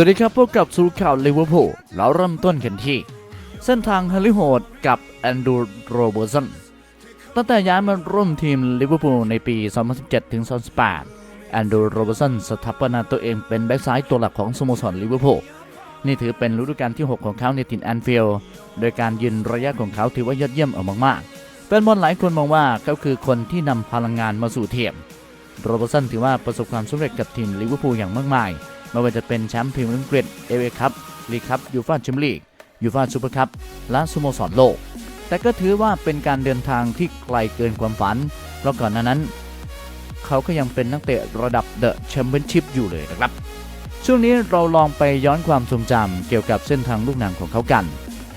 วัสดีครับพบกับสู่ข่าวลิเวอร์พูลเราเริ่มต้นกันที่ เส้นทางฮาริโฮดกับแอนดูโรเบอร์สันตั้งแต่ย้ายมาร่วมทีมลิเวอร์พูลในปี 2017 ถึง 2018 แอนดูโรเบอร์สันสถาปนาตัวเองเป็นแบ็กซ้ายตัวหลักของสโมสรลิเวอร์พูลนี่ถือเป็นฤดูกาลที่ 6 ของเขาในถิ่นแอนฟิลด์โดยการยืนระยะของเขาถือว่ายอดเยี่ยมเอามากๆแฟนบอลหลายคนมองว่าเขาคือคนที่นำพลังงานมาสู่ทีมโรเบอร์สันถือว่าประสบความสำเร็จกับทีมลิเวอร์พูลอย่างมากมาย ไม่ว่าจะเป็นแชมป์พรีเมียร์ลีกอังกฤษเอเอคัพลีกคัพยูฟ่าแชมเปี้ยนลีกยูฟ่าซูเปอร์คัพและสโมสรโลก แต่ก็ถือว่าเป็นการเดินทางที่ไกลเกินความฝัน เพราะก่อนหน้านั้น เขาก็ยังเป็นนักเตะระดับเดอะแชมเปี้ยนชิพอยู่เลยนะครับ ช่วงนี้เราลองไปย้อนความทรงจำเกี่ยวกับเส้นทางลูกหนังของเขากัน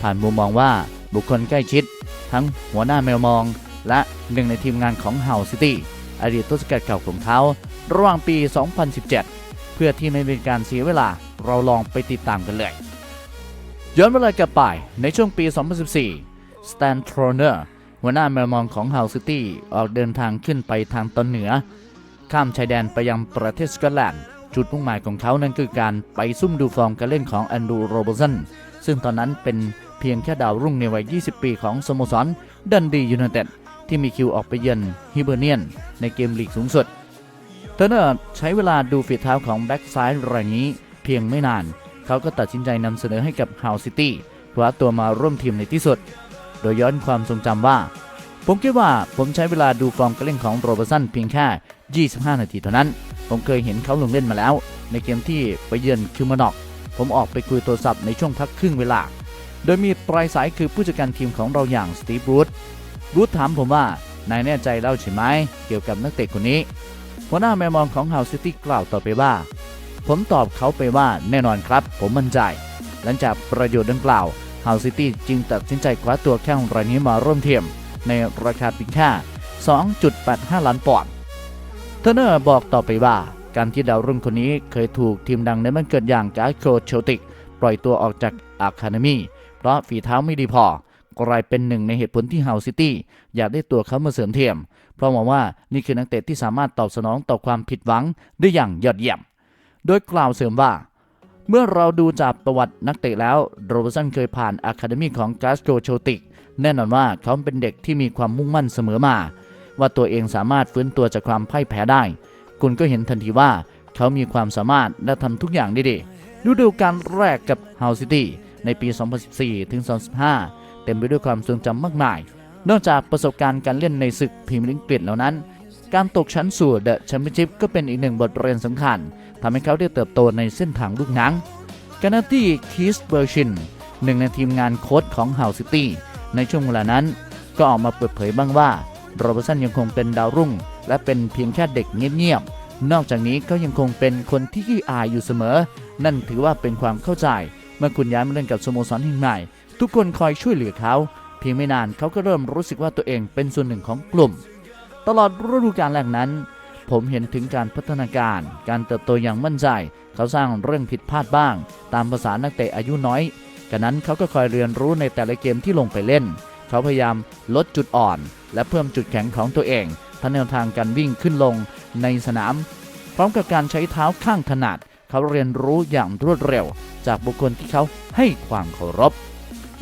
ผ่านมุมมองว่าบุคคลใกล้ชิด ทั้งหัวหน้าแมวมอง และหนึ่งในทีมงานของเฮาซิตี้อดีตต้นสกัดเก่าของเขา ระหว่างปี 2017 พื่อที่ไม่เป็นการเสียเวลาเราลองไปติดตามกันเลย ย้อนเวลากลับไปในช่วงปี 2014 สแตนทรเนอร์หัวหน้าแมวมองของเฮาซิตี้ออกเดินทางขึ้นไปทางตอนเหนือ ข้ามชายแดนไปยังประเทศสกอตแลนด์จุดมุ่งหมายของเขานั้นคือการไปซุ่มดูฟอร์มการเล่นของแอนดูโรเบอร์สันซึ่งตอนนั้นเป็นเพียงแค่ดาวรุ่งในวัย 20 ปีของสโมสรดันดียูไนเต็ดที่มีคิวออกไปเยือนฮิเบอร์เนียน ในเกมลีกสูงสุด เทอร์เนอร์ใช้เวลาดูฝีเท้าของแบ็กซ้ายรายนี้เพียงไม่นาน เขาก็ตัดสินใจนำเสนอให้กับฮาวซิตี้คว้าตัวมาร่วมทีมในที่สุด โดยย้อนความทรงจำว่า ผมคิดว่าผมใช้เวลาดูฟอร์มการเล่นของโรเบอร์สันเพียงแค่ 25 นาทีเท่านั้น ผมเคยเห็นเขาลงเล่นมาแล้ว ในเกมที่ไปเยือนคิวมานอก ผมออกไปคุยโทรศัพท์ในช่วงพักครึ่งเวลา โดยมีปลายสายคือผู้จัดการทีมของเราอย่างสตีฟรูดรูดถามผมว่านายแน่ใจเล่าใช่ไหมเกี่ยวกับนักเตะคนนี้ หัวหน้าแมวมองของเฮาซิตี้กล่าวต่อไปว่า ผมตอบเขาไปว่าแน่นอนครับ ผมมั่นใจ หลังจากประโยชน์ดังกล่าวเฮาซิตี้จึงตัดสินใจคว้าตัวแข้งรายนี้มาร่วมทีมในราคาเพียงแค่2.85 ล้านปอนด์เทอร์เนอร์บอกต่อไปว่า การที่ดาวรุ่งคนนี้เคยถูกทีมดังในบ้านเกิดอย่างกาโคเชลติก ปล่อยตัวออกจากอาคาเดมีเพราะฝีเท้าไม่ดีพอ กลายเป็นหนึ่งในเหตุผลที่เฮาซิตี้อยากได้ตัวเขามาเสริมเทียม เพราะมองว่านี่คือนักเตะที่สามารถตอบสนองต่อความผิดหวังได้อย่างยอดเยี่ยม โดยกล่าวเสริมว่า เมื่อเราดูจากประวัตินักเตะแล้วโรเบอร์สันเคยผ่านอะคาเดมีของกาสโกโชติก แน่นอนว่าเขาเป็นเด็กที่มีความมุ่งมั่นเสมอมา ว่าตัวเองสามารถฟื้นตัวจากความพ่ายแพ้ได้ คุณก็เห็นทันทีว่าเขามีความสามารถและทำทุกอย่างได้ดีฤดูกาลแรกกับเฮาซิตี้ในปี 2014 ถึง 2015 เต็มไปด้วยความทรงจำมากมาย นอกจากประสบการณ์การเล่นในศึกพรีเมียร์ลีกอังกฤษแล้วนั้น การตกชั้นสู่เดอะแชมเปี้ยนชิพก็เป็นอีกหนึ่งบทเรียนสำคัญทำให้เขาได้เติบโตในเส้นทางลูกหนังกานาตี้คีสเบอร์ชินหนึ่งในทีมงานโค้ชของเฮาซิตี้ในช่วงเวลานั้น ก็ออกมาเปิดเผยบ้างว่าโรเบอร์สันยังคงเป็นดาวรุ่ง และเป็นเพียงแค่เด็กเงียบๆ นอกจากนี้เขายังคงเป็นคนที่ขี้อายอยู่เสมอ นั่นถือว่าเป็นความเข้าใจ เมื่อคุณย้ายมาเล่นกับสโมสรแห่งใหม่ ทุกคนคอยช่วยเหลือเขา เพียงไม่นานเขาก็เริ่มรู้สึกว่าตัวเองเป็นส่วนหนึ่งของกลุ่ม ตลอดฤดูกาลแรกนั้น ผมเห็นถึงการพัฒนาการ การเติบโตอย่างมั่นใจ เขาสร้างเรื่องผิดพลาดบ้าง ตามภาษานักเตะอายุน้อยกันนั้นเขาก็คอยเรียนรู้ในแต่ละเกมที่ลงไปเล่น เขาพยายามลดจุดอ่อน และเพิ่มจุดแข็งของตัวเองทั้งแนวทางการวิ่งขึ้นลงในสนาม พร้อมกับการใช้เท้าข้างถนัด เขาเรียนรู้อย่างรวดเร็ว จากบุคคลที่เขาให้ความเคารพ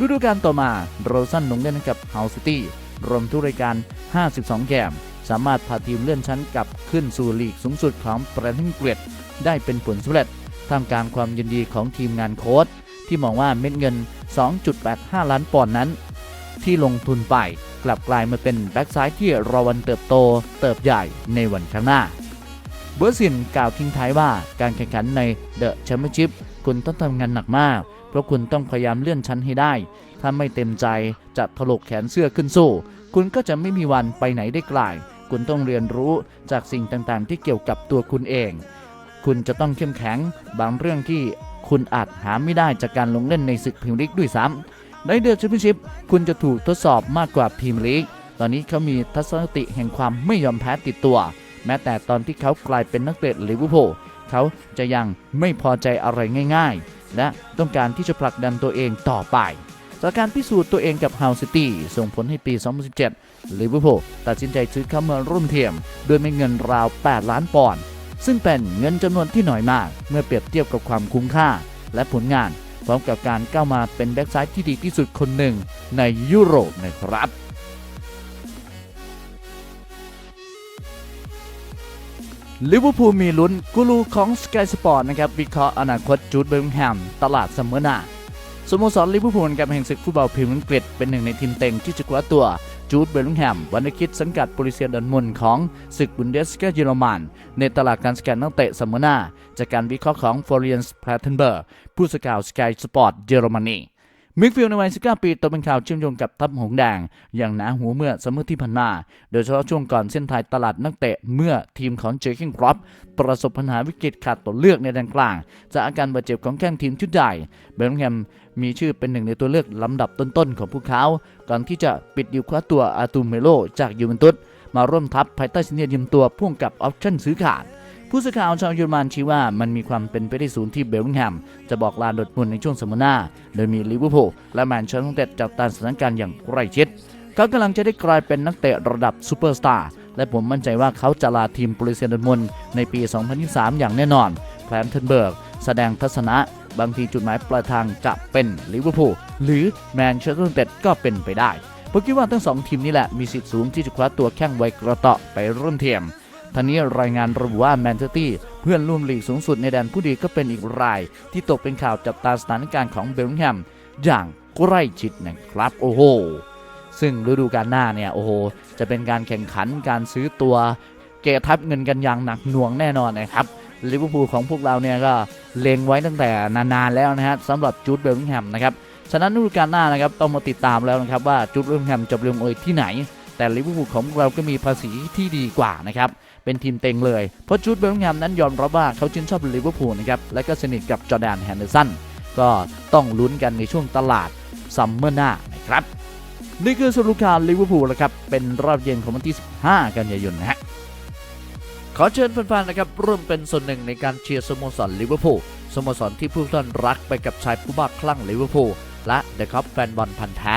ฤดูกาลต่อมาโรซันลงเล่นกับเฮาซิตี้รวมทุกรายการ 52เกม สามารถพาทีมเลื่อนชั้นกลับขึ้นสู่ลีกสูงสุดของประเทศอังกฤษได้เป็นผลสำเร็จท่ามกลางความยินดีของทีมงานโค้ชที่มองว่าเม็ดเงิน 2.85 ล้านปอนด์นั้น ที่ลงทุนไปกลับกลายมาเป็นแบ็กซ้ายที่รอวันเติบโตเติบใหญ่ในวันข้างหน้า เบอร์ซินกล่าวทิ้งท้ายว่าการแข่งขันในเดอะแชมเปี้ยนชิพคุณต้องทำงานหนักมาก ราะคุณต้องพยายามเลื่อนชั้นให้ได้ ถ้าไม่เต็มใจจะถลกแขนเสื้อขึ้นสู้ คุณก็จะไม่มีวันไปไหนได้ไกล คุณต้องเรียนรู้จากสิ่งต่างๆ ที่เกี่ยวกับตัวคุณเอง คุณจะต้องเข้มแข็ง บางเรื่องที่คุณอาจหาไม่ได้จากการลงเล่นในศึกพรีเมียร์ลีกด้วยซ้ำในเดือะแชมเปี้ยนชิพคุณจะถูกทดสอบมากกว่าพรีเมียร์ลีก ตอนนี้เขามีทัศนคติแห่งความไม่ยอมแพ้ติดตัว แม้แต่ตอนที่เขากลายเป็นนักเตะลิเวอร์พูลเขาจะยังไม่พอใจอะไรง่าย ๆ และต้องการที่จะผลักดันตัวเองต่อไปจากการพิสูจน์ตัวเองกับเฮาซิตี้ส่งผลให้ปี 2017ลิเวอร์พูลตัดสินใจซื้อเขามาร่วมทียมด้วยม็ดเงินราว 8 ล้านปอนด์ซึ่งเป็นเงินจำนวนที่น้อยมาก เมื่อเปรียบเทียบกับความคุ้มค่า และผลงาน พร้อมกับการก้าวมาเป็นแบ็กซ้ายที่ดีที่สุดคนหนึ่งในยุโรปนะครับ ลิเวอร์พูลมีลุ้นกูรูของ Sky Sport นะครับวิเคราะห์อนาคตจูดเบลลิงแฮมตลาดซัมเมอร์หน้าสโมสรลิเวอร์พูลกับแห่งศึกฟุตบอลพรีเมียร์ลีกอังกฤษเป็นหนึ่งในทีมเต็งที่จะคว้าตัวจูดเบลลิงแฮมวันนคิดสังกัดโปลิเซียดอนมุนของศึกบุนเดสกาเยอรมัน ในตลาดการสแกนนักเตะซัมเมอร์หน้าจากการวิเคราะห์ของฟอร์เรียนส์แพทเทนเบอร์ผู้สื่อข่าว Sky Sport เยอรมนี มิกฟิลด์ในวัย 19 ปีตกเป็นข่าวเชื่อมโยงกับทัพหงแดง อย่างหนาหูเมื่อซัมมอร์ที่ผ่านมา โดยเฉพาะช่วงก่อนเส้นทายตลาดนักเตะเมื่อทีมของเจอร์เกนครอปประสบปัญหาวิกฤตขาดตัวเลือกในแดนกลาง จากอาการบาดเจ็บของแข้งทีมชุดใหญ่เบลแฮมมีชื่อเป็นหนึ่งในตัวเลือกลำดับต้นๆของพวกเขา ก่อนที่จะปิดดิวคว้าตัวอาตูเมโลจากยูเวนตุสมาร่วมทัพภายใต้สัญญายืมตัวพ่วงกับออปชั่นซื้อขาด ผู้สื่อข่าวชาวเยอรมันชี้ว่ามันมีความเป็นไปได้สูงที่เบลลิงแฮม จะบอกลาดอร์ทมุนในช่วงสัมมนา โดยมีลิเวอร์พูลและแมนเชสเตอร์ยูไนเต็ดจับตามสถานการณ์อย่างใกล้ชิดเขากำลังจะได้กลายเป็นนักเตะระดับซูเปอร์สตาร์และผมมั่นใจว่าเขาจะลาทีมโปลิเซียดมุนในปี 2023 อย่างแน่นอนแพลนเทนเบิร์กแสดงทัศนะบางทีจุดหมายปลายทางจะเป็นลิเวอร์พูลหรือแมนเชสเตอร์ยูไนเต็ดก็เป็นไปได้ผมคิดว่าทั้งสองทีมนี้แหละมีสิทธิ์สูงที่จะคว้าตัวแข้งไวกระเตาะไปร่วมเทียม ทางนี้รายงานระบุว่าแมนเชสเตอร์เพื่อนร่วมลีกสูงสุดในแดนผู้ดีก็เป็นอีกราย ที่ตกเป็นข่าวจับตาสถานการณ์ของเบลลิงแฮมอย่างใกล้ชิดนะครับโอ้โหซึ่งฤดูกาลหน้าเนี่ยโอ้โหจะเป็นการแข่งขันการซื้อตัวเกทับเงินกันอย่างหนักหน่วงแน่นอนนะครับลิเวอร์พูลของพวกเราเนี่ยก็เล็งไว้ตั้งแต่นานๆแล้วนะฮะสำหรับจูดเบลลิงแฮมนะครับฉะนั้นฤดูกาลหน้านะครับต้องมาติดตามแล้วนะครับว่าจูดเบลลิงแฮมจะลงเอยที่ไหน แต่ลิเวอร์พูลของเราก็มีภาษีที่ดีกว่านะครับ เป็นทีมเต็งเลย เพราะจูดเบลงแฮมนั้นยอมรับว่าเขาชื่นชอบลิเวอร์พูลนะครับ และก็สนิทกับจอร์แดนแฮนเดอร์สัน ก็ต้องลุ้นกันในช่วงตลาดซัมเมอร์หน้านะครับ นี่คือสรุปข่าวลิเวอร์พูลนะครับ เป็นรอบเย็นของวันที่ 15 กันยายนนะฮะ ขอเชิญแฟนๆนะครับร่วมเป็นส่วนหนึ่งในการเชียร์สโมสรลิเวอร์พูล สโมสรที่ผู้ท่านรักไปกับชายผู้บ้าคลั่งลิเวอร์พูลและเดอะคัพแฟนบอลพันธ์แท้